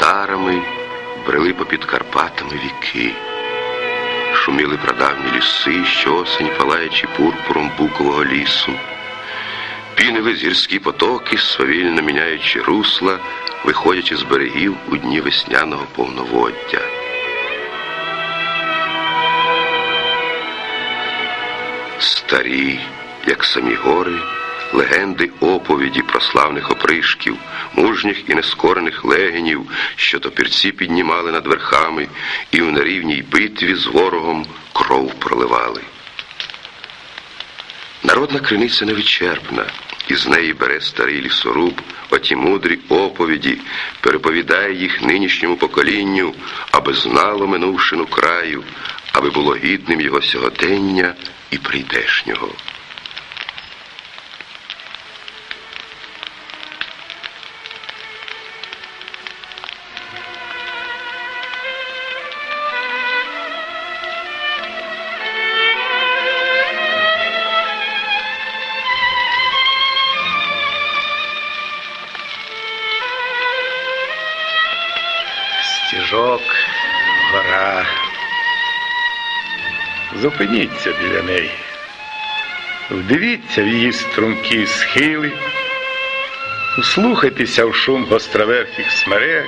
татарами брели попід Карпатами віки. Шуміли прадавні ліси, щосень палаючи пурпуром букового лісу. Пінили зірські потоки, свавільно міняючи русла, виходячи з берегів у дні весняного повноводдя. Старі, як самі гори, легенди оповіді про славних опришків, мужніх і нескорених легенів, що топірці піднімали над верхами і в нерівній битві з ворогом кров проливали. Народна криниця невичерпна, і з неї бере старий лісоруб оті мудрі оповіді, переповідає їх нинішньому поколінню, аби знало минувшину краю, аби було гідним його сьогодення і прийдешнього. Зупиніться біля неї. Вдивіться в її стрункі схили, услухайтеся в шум гостроверхих смерек.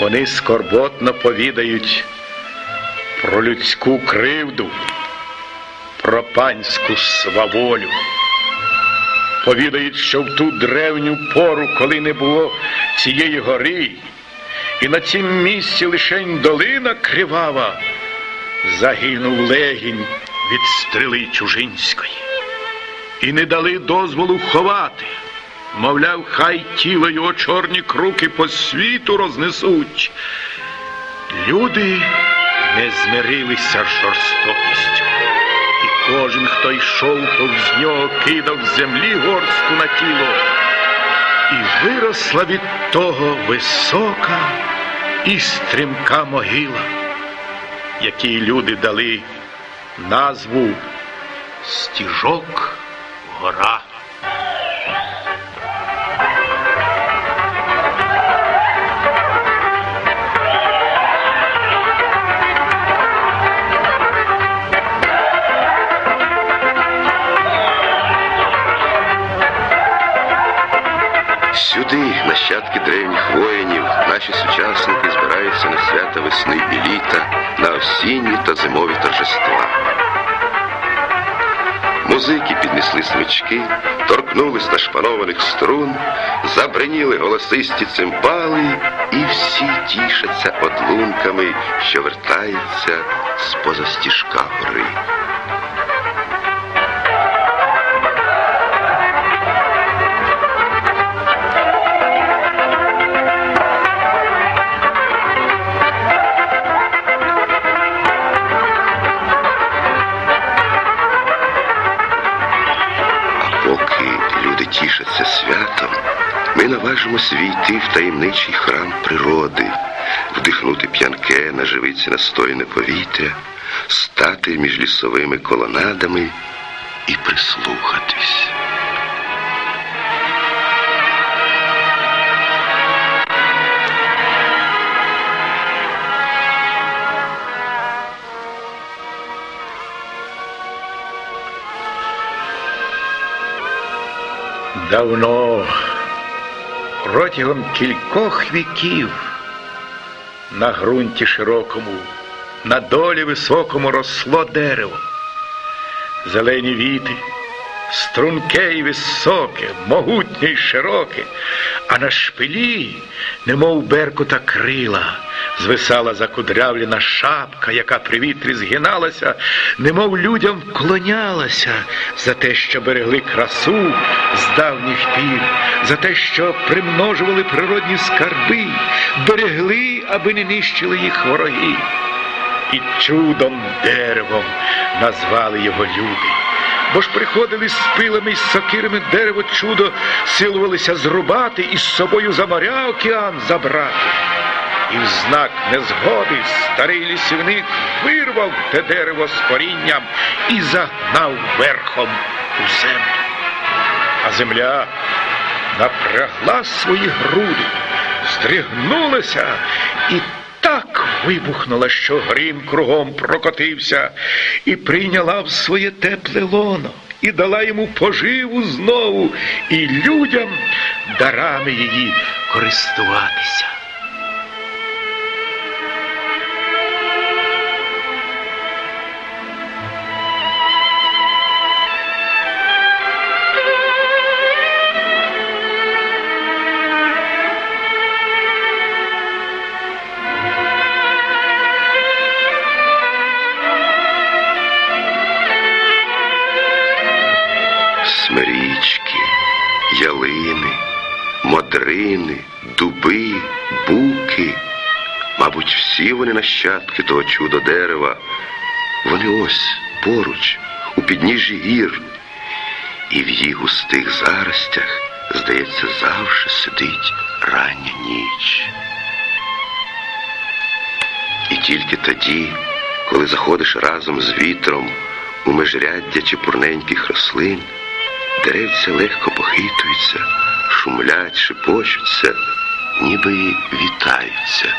Вони скорботно повідають про людську кривду, про панську сваволю. Повідають, що в ту древню пору, коли не було цієї гори, і на цім місці лишень долина кривава, загинув легінь від стріли чужинської. І не дали дозволу ховати. Мовляв, хай тіло його чорні круки по світу рознесуть. Люди не змирилися з жорстокістю. І кожен, хто йшов повз нього, кидав землі горстку на тіло. І виросла від того висока і стрімка могила, якій люди дали назву Стіжок гора. Нащадки древніх воїнів, наші сучасники збираються на свята весни і літа, на осінні та зимові торжества. Музики піднесли смички, торкнулись на шпанованих струн, забриніли голосисті цимбали, і всі тішаться одлунками, що вертаються з поза стіжка гори. Ми наважимось війти в таємничий храм природи, вдихнути п'янке, наживиться настояне повітря, стати між лісовими колонадами і прислухатись. Давно, протягом кількох віків, на ґрунті широкому, на долі високому росло дерево, зелені віти, струнке і високе, могутнє й широке, а на шпилі, немов беркута крила, звисала закудрявлена шапка, яка при вітрі згиналася, немов людям вклонялася за те, що берегли красу з давніх пір, за те, що примножували природні скарби, берегли, аби не нищили їх вороги. І чудом деревом назвали його люди. Бо ж приходили з пилами й з сокирами дерево чудо, силувалися зрубати і з собою за моря океан забрати. І в знак незгоди старий лісівник вирвав те дерево з корінням і загнав верхом у землю. А земля напрягла свої груди, здригнулася і так вибухнула, що грім кругом прокотився, і прийняла в своє тепле лоно, і дала йому поживу знову, і людям дарами її користуватися. Смирічки, ялини, модрини, дуби, буки. Мабуть, всі вони нащадки того чудо дерева. Вони ось поруч, у підніжжі гір, і в їх густих заростях, здається, завжди сидить рання ніч. І тільки тоді, коли заходиш разом з вітром у межряддя чепурненьких рослин, деревця легко похитуються, шумлять, шепочуться, ніби і вітаються.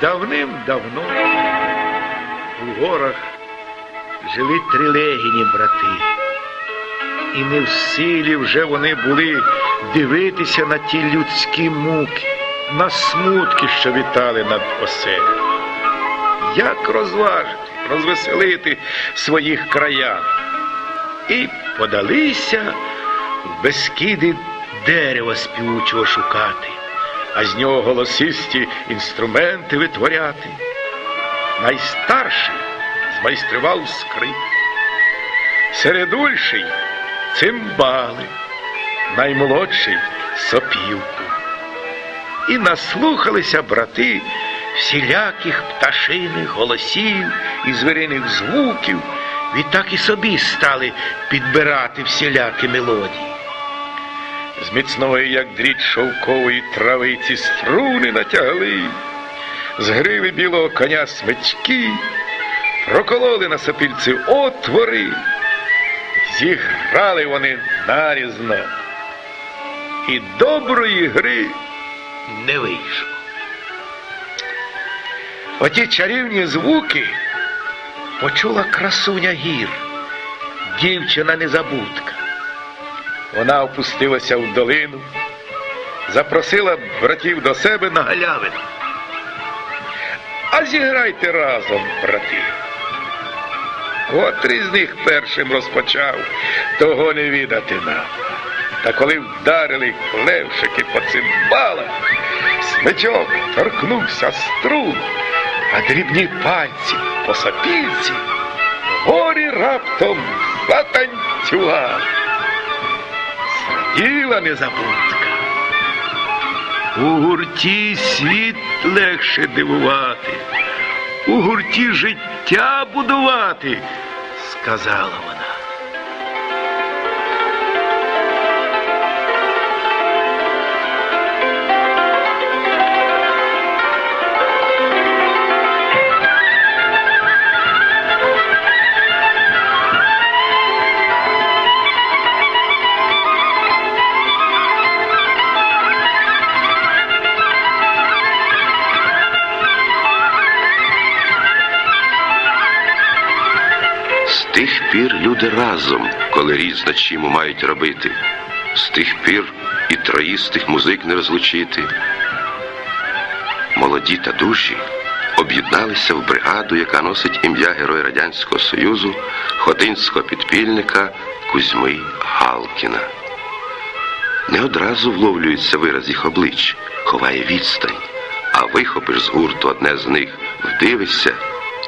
Давним-давно у горах жили трилегіні брати, і не в силі вже вони були дивитися на ті людські муки, на смутки, що вітали над оселею. Як розважити, розвеселити своїх краян? І подалися в безкиди дерева співучого шукати а з нього голосисті інструменти витворяти. Найстарший змайстрував скрип, середульший цимбали, наймолодший сопілку. І наслухалися брати всіляких пташиних голосів і звіриних звуків, відтак і собі стали підбирати всілякі мелодії. З міцної, як дріт шовкової травиці, струни натягли, з гриви білого коня смички, прокололи на сопільці отвори, зіграли вони нарізно, і доброї гри не вийшло. Оті чарівні звуки почула красуня гір, дівчина незабудка. Вона опустилася в долину, запросила братів до себе на галявину. А зіграйте разом, брати. Котрий з них першим розпочав, того не відати нам. Та коли вдарили клевшики по цимбалах, смичок торкнувся струн, а дрібні пальці по сапільці горі раптом затанцювали. Діла незабудка. У гурті світ легше дивувати, у гурті життя будувати, сказала вона. Тих пір люди разом, коли річ за мають робити. З тих пір і троїстих музик не розлучити. Молоді та дужі об'єдналися в бригаду, яка носить ім'я Героя Радянського Союзу, хотинського підпільника Кузьми Галкіна. Не одразу вловлюється вираз їх облич, ховає відстань, а вихопиш з гурту одне з них, вдивишся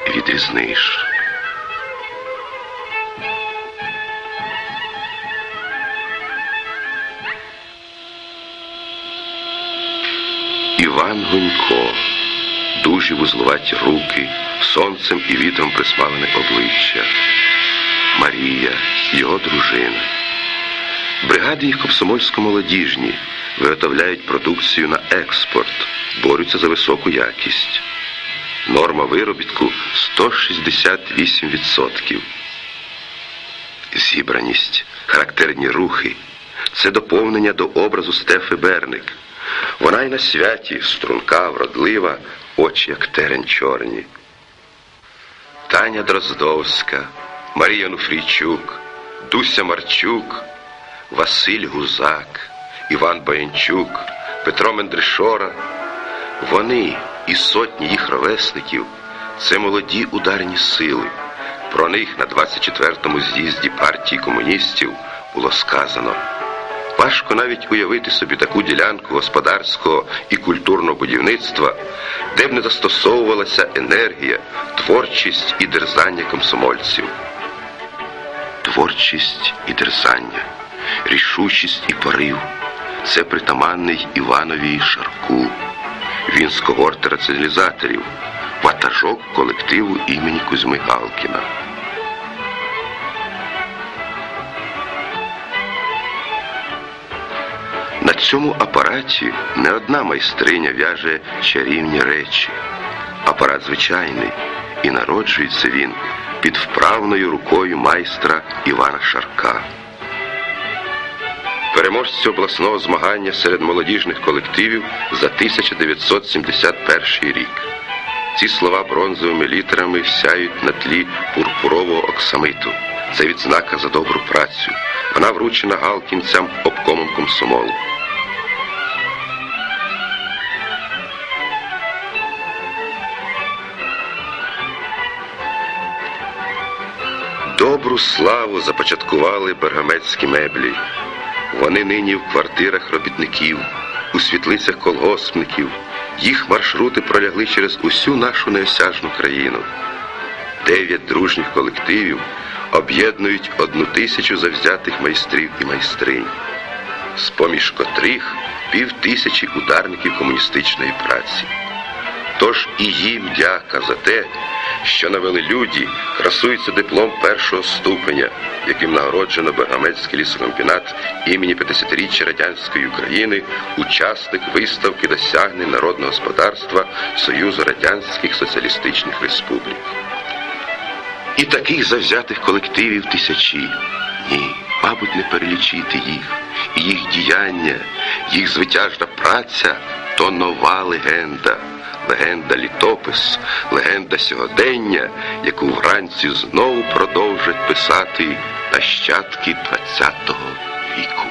і відрізниш. Іван Гунько, дужі вузлуваті руки, сонцем і вітром присмалене обличчя. Марія, його дружина. Бригади їх комсомольсько-молодіжні виготовляють продукцію на експорт, борються за високу якість. Норма виробітку 168%. Зібраність, характерні рухи це доповнення до образу Стефи Берник. Вона й на святі, струнка, вродлива, очі як терен чорні. Таня Дроздовська, Марія Нуфрійчук, Дуся Марчук, Василь Гузак, Іван Баянчук, Петро Мендришора. Вони і сотні їх ровесників це молоді ударні сили. Про них на 24-му з'їзді партії комуністів було сказано. Важко навіть уявити собі таку ділянку господарського і культурного будівництва, де б не застосовувалася енергія, творчість і дерзання комсомольців. Творчість і дерзання, рішучість і порив це притаманний Іванові Шарку. Він з когорти раціоналізаторів, ватажок колективу імені Кузьми Галкіна. Цьому апараті не одна майстриня в'яже чарівні речі. Апарат звичайний, і народжується він під вправною рукою майстра Івана Шарка. Переможці обласного змагання серед молодіжних колективів за 1971 рік. Ці слова бронзовими літерами сяють на тлі пурпурового оксамиту. Це відзнака за добру працю. Вона вручена галкінцям обкомом комсомолу. Добру славу започаткували бергамецькі меблі. Вони нині в квартирах робітників, у світлицях колгоспників. Їх маршрути пролягли через усю нашу неосяжну країну. Дев'ять дружніх колективів об'єднують одну тисячу завзятих майстрів і майстринь, з-поміж котрих пів тисячі ударників комуністичної праці. Тож і їм дяка за те, що навели люди, красується диплом першого ступеня, яким нагороджено Бергамецький лісокомбінат імені 50-річчя Радянської України, учасник виставки досягнень народного господарства Союзу Радянських Соціалістичних Республік. І таких завзятих колективів тисячі. Ні, мабуть, не перелічити їх. І їх діяння, їх звитяжна праця то нова легенда. Легенда літопис, легенда сьогодення, яку вранці знову продовжать писати нащадки ХХ віку.